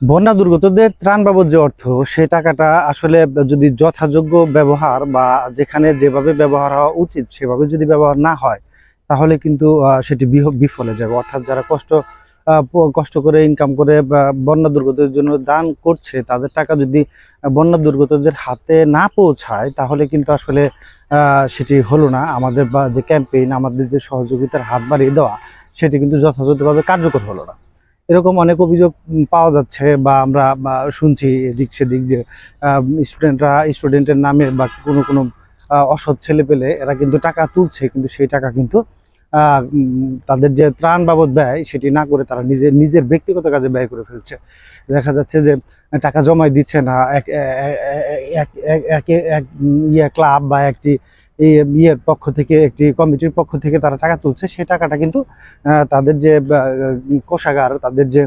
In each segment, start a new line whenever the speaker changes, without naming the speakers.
বন্যা দুর্গতদের ত্রাণ বাবদ যে অর্থ সেই টাকাটা আসলে যদি যথাযোগ্য ব্যবহার বা যেখানে যেভাবে ব্যবহার হওয়া উচিত সেভাবে যদি ব্যবহার না হয়, তাহলে কিন্তু সেটি বিফলে যাবে। অর্থাৎ যারা কষ্ট কষ্ট করে ইনকাম করে বন্যা দুর্গতদের জন্য দান করছে, তাদের টাকা যদি বন্যা দুর্গতদের হাতে না পৌঁছায়, তাহলে কিন্তু আসলে সেটি হলো না। আমাদের বা যে ক্যাম্পেইন আমাদের যে সহযোগিতার হাত বাড়িয়ে দেওয়া, সেটি কিন্তু যথাযথভাবে কার্যকর হলো না। এরকম অনেক অভিযোগ পাওয়া যাচ্ছে বা আমরা শুনছি এদিক সেদিক যে স্টুডেন্টরা স্টুডেন্টের নামে বা কোনো কোনো অসৎ ছেলে পেলে এরা কিন্তু টাকা তুলছে, কিন্তু সেই টাকা কিন্তু তাদের যে ত্রাণ বাবদ ব্যয় সেটি না করে তারা নিজের নিজের ব্যক্তিগত কাজে ব্যয় করে ফেলছে। দেখা যাচ্ছে যে, টাকা জমাই দিচ্ছে না, এক ইয়ে ক্লাব বা একটি এই ইয়ের পক্ষ থেকে, একটি কমিটির পক্ষ থেকে তারা টাকা তুলছে। সেই টাকাটা কিন্তু তাদের যে কোষাগার, তাদের যে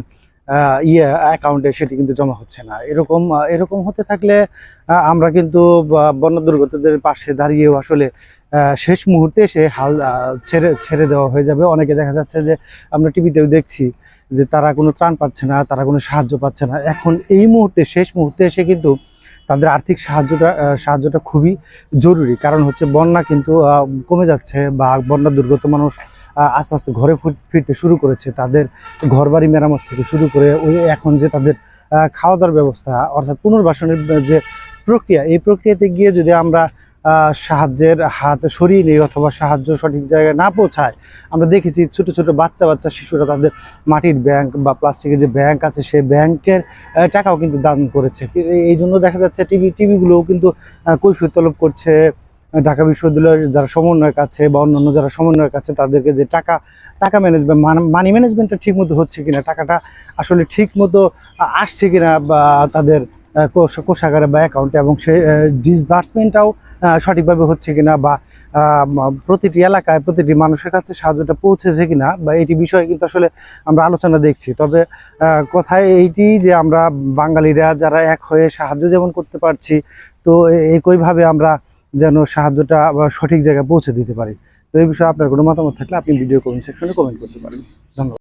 ইয়ে অ্যাকাউন্টে সেটি কিন্তু জমা হচ্ছে না। এরকম এরকম হতে থাকলে আমরা কিন্তু বন্যা দুর্গতদের পাশে দাঁড়িয়েও আসলে শেষ মুহূর্তে সে হাল ছেড়ে ছেড়ে দেওয়া হয়ে যাবে। অনেকে দেখা যাচ্ছে যে, আমরা টিভিতেও দেখছি যে তারা কোনো ত্রাণ পাচ্ছে না, তারা কোনো সাহায্য পাচ্ছে না। এখন এই মুহূর্তে, শেষ মুহূর্তে এসে কিন্তু তাদের আর্থিক সাহায্যটা সাহায্যটা খুবই জরুরি। কারণ হচ্ছে বন্যা কিন্তু কমে যাচ্ছে বা বন্যা দুর্গত মানুষ আস্তে আস্তে ঘরে ফিরতে শুরু করেছে। তাদের ঘরবাড়ি মেরামত থেকে শুরু করে ওই এখন যে তাদের খাওয়া দাওয়ার ব্যবস্থা, অর্থাৎ পুনর্বাসনের যে প্রক্রিয়া, এই প্রক্রিয়াতে গিয়ে যদি আমরা সাহায্যের হাত সরিয়ে নিই অথবা সাহায্য সঠিক জায়গায় না পৌঁছায় আমরা দেখেছি ছোট ছোট বাচ্চা বাচ্চা শিশুরা তাদের মাটির ব্যাংক বা প্লাস্টিকের যে ব্যাংক আছে সেই ব্যাংকের টাকাও কিন্তু দান করেছে। এই- জন্য দেখা যাচ্ছে টিভি টিভিগুলোও কিন্তু কৈফিয়ত তলব করছে। ঢাকা বিশ্ববিদ্যালয়ের যারা সমন্বয়ক আছে বা অন্যান্য যারা সমন্বয়ক আছে তাদেরকে যে টাকা টাকা ম্যানেজমেন্ট মানি ম্যানেজমেন্টটা ঠিক মতো হচ্ছে কিনা টাকাটা আসলে ঠিক মতো আহ, আসছে কিনা বা তাদের কোষাগারে বা অ্যাকাউন্টে এবং সে ডিসবার্সমেন্টটাও সঠিকভাবে হচ্ছে কিনা বা প্রতিটি এলাকায় প্রতিটি মানুষের কাছে সাহায্যটা পৌঁছেছে কিনা বা এটি বিষয়ে কিন্তু আসলে আমরা আলোচনা দেখছি। তবে কথায় এইটি যে আমরা বাঙালিরা যারা এক হয়ে সাহায্য যেমন করতে পারছি, তো একইভাবে আমরা যেন সাহায্যটা সঠিক জায়গায় পৌঁছে দিতে পারি। তো এই বিষয়ে আপনার কোনো মতামত থাকলে আপনি ভিডিও কমেন্ট সেকশনে কমেন্ট করতে পারেন। ধন্যবাদ।